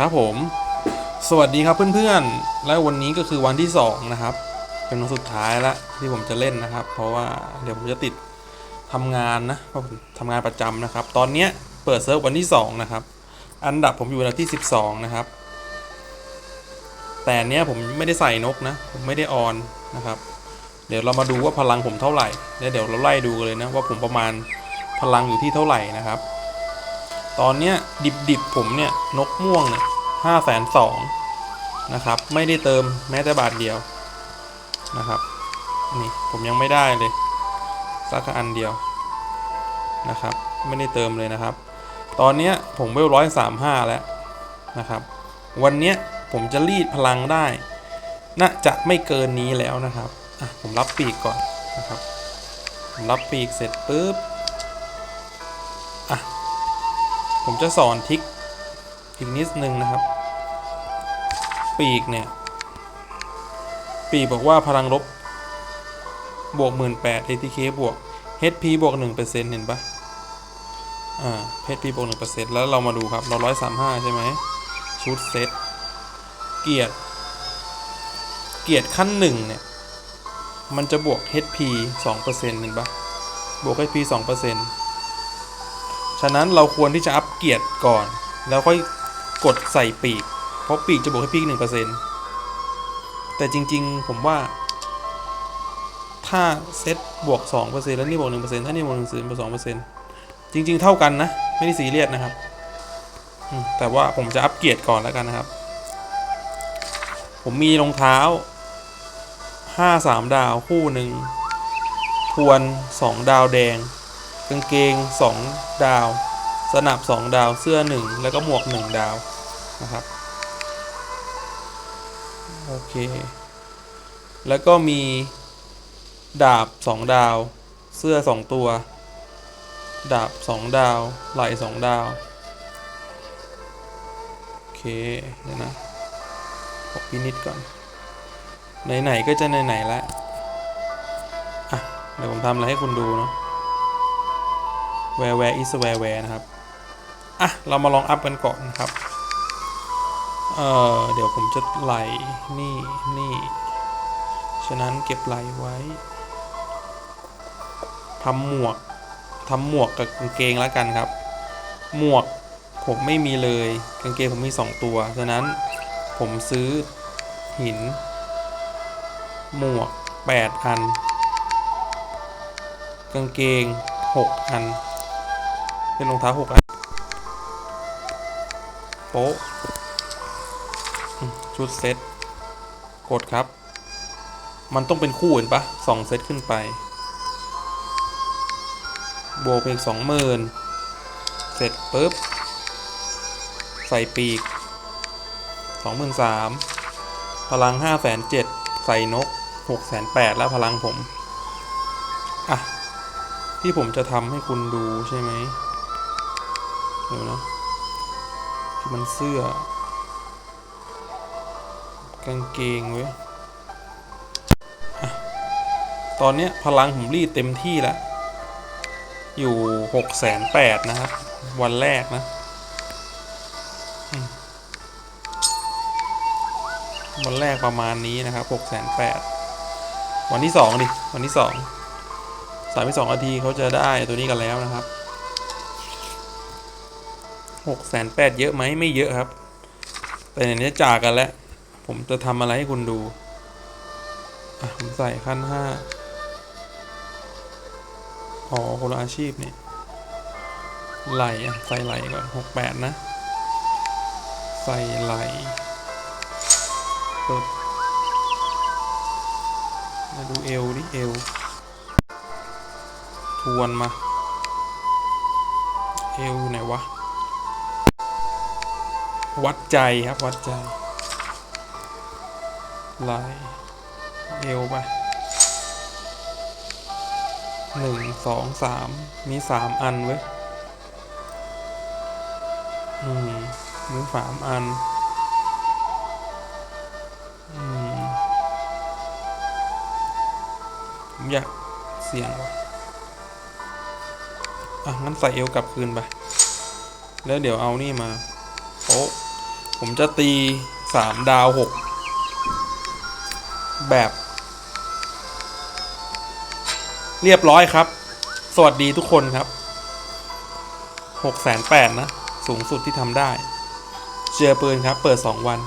ครับผม สวัสดีครับเพื่อนๆ และวันนี้ก็คือวันที่ 2 นะครับ เป็นวันสุดท้ายละที่ผมจะเล่นนะครับ เพราะว่าเดี๋ยวผมจะติดทำงานนะเพราะผมทำงานประจำนะครับ ตอนเนี้ยเปิดเซิร์ฟวันที่ 2 นะครับ อันดับผมอยู่อันดับที่ 12 นะครับ แต่เนี้ยผมไม่ได้ใส่นกนะ ผมไม่ได้ออนนะครับ เดี๋ยวเรามาดูว่าพลังผมเท่าไหร่แล้วเดี๋ยวเราไล่ดูกันเลยนะว่าผมประมาณพลังอยู่ที่เท่าไหร่นะครับ ตอนเนี้ยดิบๆผมเนี่ยนกม่วงเนี่ยห้าแสนสองนะครับ ไม่ได้เติมแม้แต่บาทเดียวนะครับ นี่ผมยังไม่ได้เลยสักอันเดียวนะครับ ไม่ได้เติมเลยนะครับ ตอนเนี้ยผมเวลร้อยสามห้าแล้วนะครับ วันเนี้ยผมจะรีดพลังได้ น่าจะไม่เกินนี้แล้วนะครับ อะผมรับปีกก่อนนะครับ ผมรับปีกเสร็จปุ๊บ ผมจะสอนทิกอีกนิดนึงนะครับ ปีกเนี่ย ปีกบอกว่าพลังลบบวก 18 ATK บวก HP บวก 1%เเห็นปะอ่า HP บวก 1%แล้วเรามาดูครับ เราร้อยสามห้าใช่ไหม ชุดเซต เกียรติ เกียรติขั้น 1 เนี่ย มันจะบวก HP 2%เห็นปะบวก HP 2% ฉะนั้นเราควรที่จะอัปเกียรติก่อน แล้วค่อยกดใส่ปีก เพราะปีกจะบวกให้ปีกหนึ่งเปอร์เซ็นต์แต่จริงๆ ผมว่า ถ้าเซตบวกสองเปอร์เซ็นต์แล้วนี่บวกหนึ่งเปอร์เซ็นต์ถ้านี่บวกหนึ่งเปอร์เซ็นต์บวกสองเปอร์เซ็นต์จริง ๆ เท่ากันนะ ไม่ได้ซีเรียสนะครับ แต่ว่าผมจะอัปเกียรติก่อนแล้วกันนะครับ ผมมีรองเท้าห้าสามดาวคู่หนึ่ง ทวนสองดาวแดง กางเกง 2 ดาว สนับ 2 ดาว เสื้อ 1 แล้วก็หมวก 1 ดาว นะครับ โอเค แล้วก็มีดาบ 2 ดาว เสื้อ 2 ตัว ดาบ 2 ดาว ไหล่2ดาว โอเคเดี๋ยวนะขอพินิดก่อน ไหน ๆ ก็จะไหน ๆ แล้วอะ เดี๋ยวผมทำอะไรให้คุณดูเนาะ where where is where where นะครับ อะ เรามาลองอัพกันก่อนนะครับ เอ่อเดี๋ยวผมจะไหลนี่นี่ ฉะนั้นเก็บไหลไว้ทำหมวกทำหมวกกับกางเกงแล้วกันครับ หมวกผมไม่มีเลย กางเกงผมมี 2 ตัว ฉะนั้นผมซื้อหิน หมวก 8 อัน กางเกง 6 อัน เป็นรองเท้าหกอันโป๊ะชุดเซ็ตกดครับ มันต้องเป็นคู่เห็นปะสองเซตขึ้นไป บวกไปอีกสองหมื่นเสร็จปุ๊บ ใส่ปีกสองหมื่นสามพลังห้าแสนเจ็ดใส่นกหกแสนแปดแล้วพลังผม อะ ที่ผมจะทำให้คุณดูใช่ไหม เดี๋ยวนะมันเสื้อ กางเกงเว้ยอะตอนเนี้ยพลังผมรีดเต็มที่แล้ว อยู่หกแสนแปดนะครับ วันแรกนะ วันแรกประมาณนี้นะครับหกแสนแปดวันที่สองดิ วันที่สองสามที่สองนาทีเขาจะได้ตัวนี้กันแล้วนะครับ หกแสนแปดเยอะไหมไม่เยอะครับ แต่ในนี้จากกันแล้ว ผมจะทำอะไรให้คุณดู อะ ผมใส่ขั้นห้าอ๋อคนละอาชีพนี่ไหลอะ ใส่ไหลก่อนหกแปดนะ ใส่ไหลเปึ๊บมาดูเอวดิเอวทวนมา เอวไหนวะ วัดใจครับวัดใจไหลเอวไปหนึ่งสองสามมีสามอันเว้ยอืมมีสามอันอืมผมอยากเสียงว่ะอะงั้นใส่เอวกลับคืนไป แล้วเดี๋ยวเอานี่มาโป๊ะ ผมจะตีสามดาวหกแบบ เรียบร้อยครับ สวัสดีทุกคนครับหกแสนแปดนะ สูงสุดที่ทำได้ เจอปืนครับ เปิดสองวัน